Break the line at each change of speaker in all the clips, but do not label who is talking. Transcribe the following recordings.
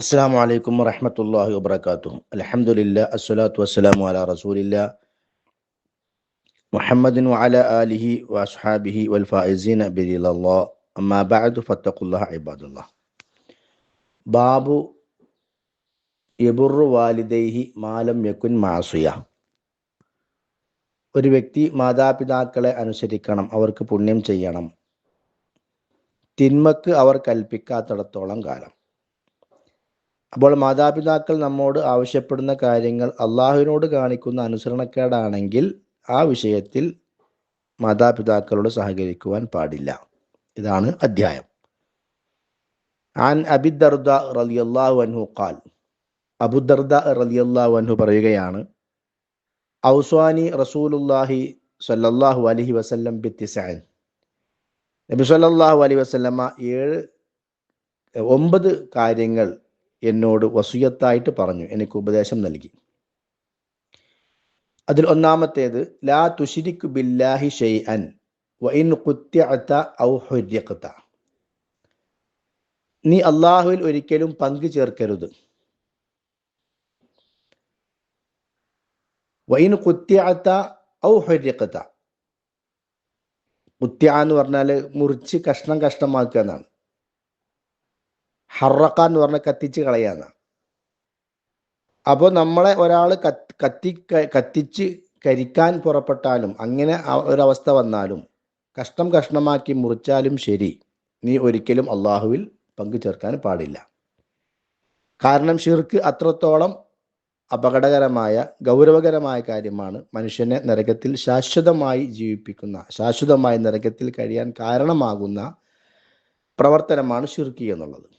അസ്സാം വലൈക്കും വറഹമത്തല്ലാഹി വബർക്കാത്തു അലഹമുല്ല അസ്സലാത്തു വസ്സലാമു അല റസൂലില്ല. മുഹമ്മദിൻ വല അലിഹി വസ്ഹാബിഹി വൽഫായിസീൻ ബിരിലല്ലാ അമ്മാ ബഅദു ഫത്തഖുല്ലാഹ ഇബാദുല്ലാ. ബാബു യബുറു വാലിദൈഹി മാലം യക്കുൻ മാസുയ. ഒരു വ്യക്തി മാതാപിതാക്കളെ അനുസരിക്കണം അവർക്ക് പുണ്യം ചെയ്യണം. തിന്മക്ക് അവർ കൽപ്പിക്കാത്തിടത്തോളം കാലം. അപ്പോൾ മാതാപിതാക്കൾ നമ്മോട് ആവശ്യപ്പെടുന്ന കാര്യങ്ങൾ അള്ളാഹുവിനോട് കാണിക്കുന്ന അനുസരണക്കേടാണെങ്കിൽ ആ വിഷയത്തിൽ മാതാപിതാക്കളോട് സഹകരിക്കുവാൻ പാടില്ല. ഇതാണ് അധ്യായം. ആൻ അബിദർദ റലിയല്ലാഹു അൻഹു ഖാൽ. അബുദർദ റലിയല്ലാഹു അൻഹു പറയുകയാണ് ഔസ്വാനി റസൂലുല്ലാഹി സല്ലല്ലാഹു അലഹി വസല്ലം ബിത്തിസഅൻ നബി സല്ലല്ലാഹു അലൈഹി വസല്ലമ ഏഴ് ഒമ്പത് കാര്യങ്ങൾ എന്നോട് വസുയത്തായിട്ട് പറഞ്ഞു എനിക്ക് ഉപദേശം നൽകി. അതിൽ ഒന്നാമത്തേത് ലാ തുഷിരിക്കു ബില്ലാഹി ഷെയ് അൻ ഖുത്തിഅത ഔ ഹുരിഖത നീ അള്ളാഹുവിൽ ഒരിക്കലും പങ്കു ചേർക്കരുത്. വൈൻ കുത്യത്ത ഔ കുത്യ എന്ന് പറഞ്ഞാൽ മുറിച്ച് കഷ്ണം കഷ്ണമാക്കുക എന്നാണ്. ഹറക്ക എന്ന് പറഞ്ഞാൽ കത്തിച്ച് കളയാന്നാണ് അപ്പോൾ നമ്മളെ ഒരാൾ കത്തി കത്തിച്ച് കരിക്കാൻ പുറപ്പെട്ടാലും അങ്ങനെ ഒരവസ്ഥ വന്നാലും കഷ്ണം കഷ്ണമാക്കി മുറിച്ചാലും ശരി. നീ ഒരിക്കലും അള്ളാഹുവിൽ പങ്കു ചേർക്കാൻ പാടില്ല. കാരണം ഷിർക്ക് അത്രത്തോളം അപകടകരമായ ഗൗരവകരമായ കാര്യമാണ് മനുഷ്യനെ നരകത്തിൽ ശാശ്വതമായി ജീവിപ്പിക്കുന്ന ശാശ്വതമായി നരകത്തിൽ കഴിയാൻ കാരണമാകുന്ന പ്രവർത്തനമാണ് ഷിർക്കി എന്നുള്ളത്.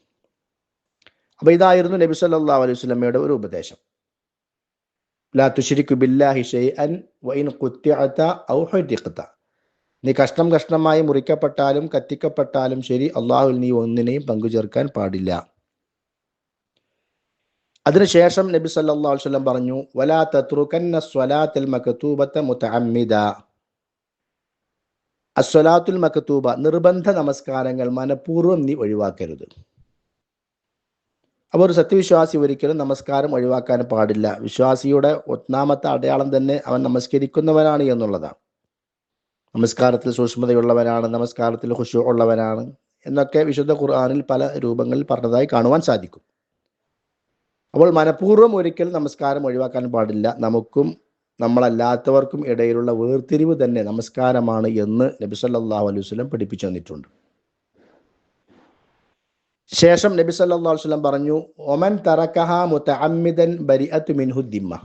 അപ്പൊ ഇതായിരുന്നു നബി സല്ലാ അലൈഹി സ്വലമയുടെ ഒരു ഉപദേശം. ലാ ബില്ലാഹി ഔ നീ കഷ്ണം കഷ്ണമായി മുറിക്കപ്പെട്ടാലും കത്തിക്കപ്പെട്ടാലും ശരി അള്ളാഹുൽ നീ ഒന്നിനെയും പങ്കുചേർക്കാൻ പാടില്ല. അതിനുശേഷം നബി അലൈഹി വസല്ലം പറഞ്ഞു വലാ അസ്വലാത്തുൽ മക്തൂബ നിർബന്ധ നമസ്കാരങ്ങൾ മനഃപൂർവം നീ ഒഴിവാക്കരുത്. അപ്പോൾ ഒരു സത്യവിശ്വാസി ഒരിക്കലും നമസ്കാരം ഒഴിവാക്കാൻ പാടില്ല. വിശ്വാസിയുടെ ഒന്നാമത്തെ അടയാളം തന്നെ അവൻ നമസ്കരിക്കുന്നവനാണ് എന്നുള്ളതാണ്. നമസ്കാരത്തിൽ സൂക്ഷ്മതയുള്ളവനാണ് നമസ്കാരത്തിൽ ഹുഷു ഉള്ളവനാണ് എന്നൊക്കെ വിശുദ്ധ ഖുർആാനിൽ പല രൂപങ്ങളിൽ പറഞ്ഞതായി കാണുവാൻ സാധിക്കും. അപ്പോൾ മനഃപൂർവം ഒരിക്കൽ നമസ്കാരം ഒഴിവാക്കാൻ പാടില്ല. നമുക്കും നമ്മളല്ലാത്തവർക്കും ഇടയിലുള്ള വേർതിരിവ് തന്നെ നമസ്കാരമാണ് എന്ന് നബി സല്ലല്ലാഹു അലൈഹി വസല്ലം പഠിപ്പിച്ചു തന്നിട്ടുണ്ട്. ശേഷം നബി അലൈഹി വസല്ലം പറഞ്ഞു ഒമൻ തറക്കഹ ദിമ്മ.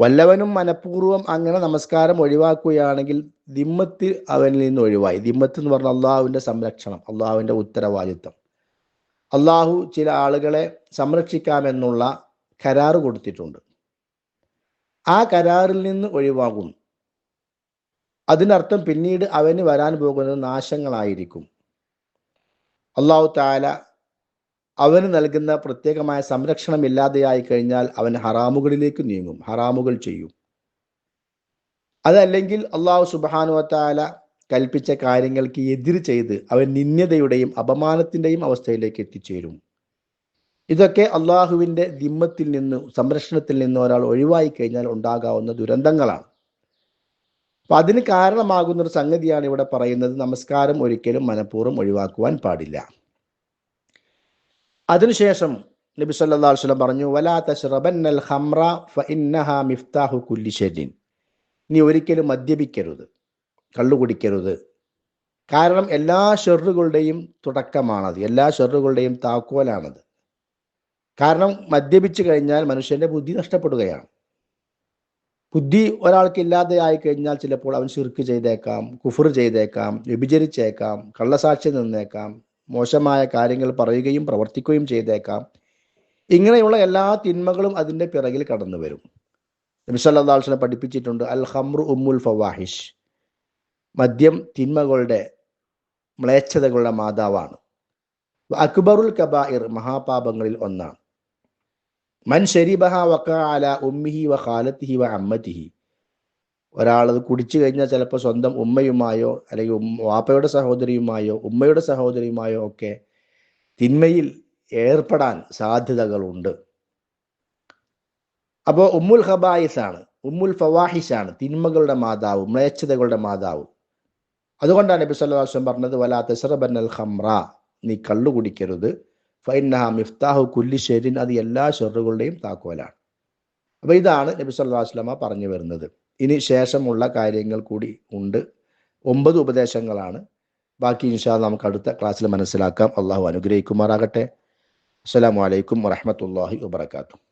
വല്ലവനും മനഃപൂർവം അങ്ങനെ നമസ്കാരം ഒഴിവാക്കുകയാണെങ്കിൽ ദിമ്മത്ത് അവനിൽ നിന്ന് ഒഴിവായി. ദിമ്മത്ത് എന്ന് പറഞ്ഞാൽ അള്ളാഹുവിന്റെ സംരക്ഷണം അള്ളാഹുവിന്റെ ഉത്തരവാദിത്വം. അള്ളാഹു ചില ആളുകളെ സംരക്ഷിക്കാമെന്നുള്ള കരാറ് കൊടുത്തിട്ടുണ്ട്. ആ കരാറിൽ നിന്ന് ഒഴിവാകും അതിനർത്ഥം പിന്നീട് അവന് വരാൻ പോകുന്നത് നാശങ്ങളായിരിക്കും. അള്ളാഹു താല അവന് നൽകുന്ന പ്രത്യേകമായ സംരക്ഷണം ഇല്ലാതെയായി കഴിഞ്ഞാൽ അവൻ ഹറാമുകളിലേക്ക് നീങ്ങും ഹറാമുകൾ ചെയ്യും. അതല്ലെങ്കിൽ അള്ളാഹു സുബാനുവത്താല കൽപ്പിച്ച കാര്യങ്ങൾക്ക് എതിർ ചെയ്ത് അവൻ നിന്യതയുടെയും അപമാനത്തിന്റെയും അവസ്ഥയിലേക്ക് എത്തിച്ചേരും. ഇതൊക്കെ അള്ളാഹുവിന്റെ ദിമ്മത്തിൽ നിന്ന് സംരക്ഷണത്തിൽ നിന്ന് ഒരാൾ ഒഴിവായി കഴിഞ്ഞാൽ ഉണ്ടാകാവുന്ന ദുരന്തങ്ങളാണ്. അപ്പൊ അതിന് കാരണമാകുന്ന ഒരു സംഗതിയാണ് ഇവിടെ പറയുന്നത്. നമസ്കാരം ഒരിക്കലും മനഃപൂർവം ഒഴിവാക്കുവാൻ പാടില്ല. അതിനുശേഷം നബി സല്ലാ വസ്ലം പറഞ്ഞു വലാ മിഫ്താഹു കുല്ലി നീ ഒരിക്കലും മദ്യപിക്കരുത് കള്ളു കുടിക്കരുത്. കാരണം എല്ലാ ഷെറുകളുടെയും തുടക്കമാണത് എല്ലാ ഷെറുകളുടെയും താക്കോലാണത്. കാരണം മദ്യപിച്ചു കഴിഞ്ഞാൽ മനുഷ്യന്റെ ബുദ്ധി നഷ്ടപ്പെടുകയാണ്. ബുദ്ധി ഒരാൾക്ക് ഇല്ലാതെ ആയി കഴിഞ്ഞാൽ ചിലപ്പോൾ അവൻ ശിർക്ക് ചെയ്തേക്കാം കുഫർ ചെയ്തേക്കാം വ്യഭിചരിച്ചേക്കാം കള്ളസാക്ഷി നിന്നേക്കാം മോശമായ കാര്യങ്ങൾ പറയുകയും പ്രവർത്തിക്കുകയും ചെയ്തേക്കാം. ഇങ്ങനെയുള്ള എല്ലാ തിന്മകളും അതിന്റെ പിറകിൽ കടന്നു വരും. നബിസല്ലാസ്ലം പഠിപ്പിച്ചിട്ടുണ്ട് അൽ ഹംറു ഉമ്മുൽ ഫവാഹിഷ്. മദ്യം തിന്മകളുടെ മ്ലേച്ഛതകളുടെ മാതാവാണ്. അക്ബറുൽ കബായിർ മഹാപാപങ്ങളിൽ ഒന്നാണ്. മൻ ഷരീബഹ വക്ക അല ഉമ്മിഹി വ ഖാലത്തിഹി വ അമ്മത്തിഹി. ഒരാളത് കുടിച്ചു കഴിഞ്ഞാൽ ചിലപ്പോൾ സ്വന്തം ഉമ്മയുമായോ അല്ലെങ്കിൽ വാപ്പയുടെ സഹോദരിയുമായോ ഉമ്മയുടെ സഹോദരിയുമായോ ഒക്കെ തിന്മയിൽ ഏർപ്പെടാൻ സാധ്യതകളുണ്ട്. അപ്പോൾ ഉമ്മുൽ ഹബായിസ് ആണ് ഉമ്മുൽ ഫവാഹിഷ് ആണ് തിന്മകളുടെ മാതാവ് മ്ലേച്ഛതകളുടെ മാതാവ്. അതുകൊണ്ടാണ് നബി വസല്ലം പറഞ്ഞത് വലാ തസ്റബന്നൽ ഖംറ. നീ കള്ളു കുടിക്കരുത്. ഫൈനഹ മിഫ്താഹു കുല്ലി ഷെരിൻ അത് എല്ലാ ഷെറുകളുടെയും താക്കോലാണ്. അപ്പോൾ ഇതാണ് നബി സല്ലല്ലാഹു വസ്ലമ പറഞ്ഞു വരുന്നത്. ഇനി ശേഷമുള്ള കാര്യങ്ങൾ കൂടി ഉണ്ട്. ഒമ്പത് ഉപദേശങ്ങളാണ്. ബാക്കി ഇൻഷാ നമുക്ക് അടുത്ത ക്ലാസ്സിൽ മനസ്സിലാക്കാം. അള്ളാഹു അനുഗ്രഹിക്കുമാറാകട്ടെ. അസ്സാം വലൈക്കും വറഹ്മത്തുള്ളാഹി വബറകാതുഹു.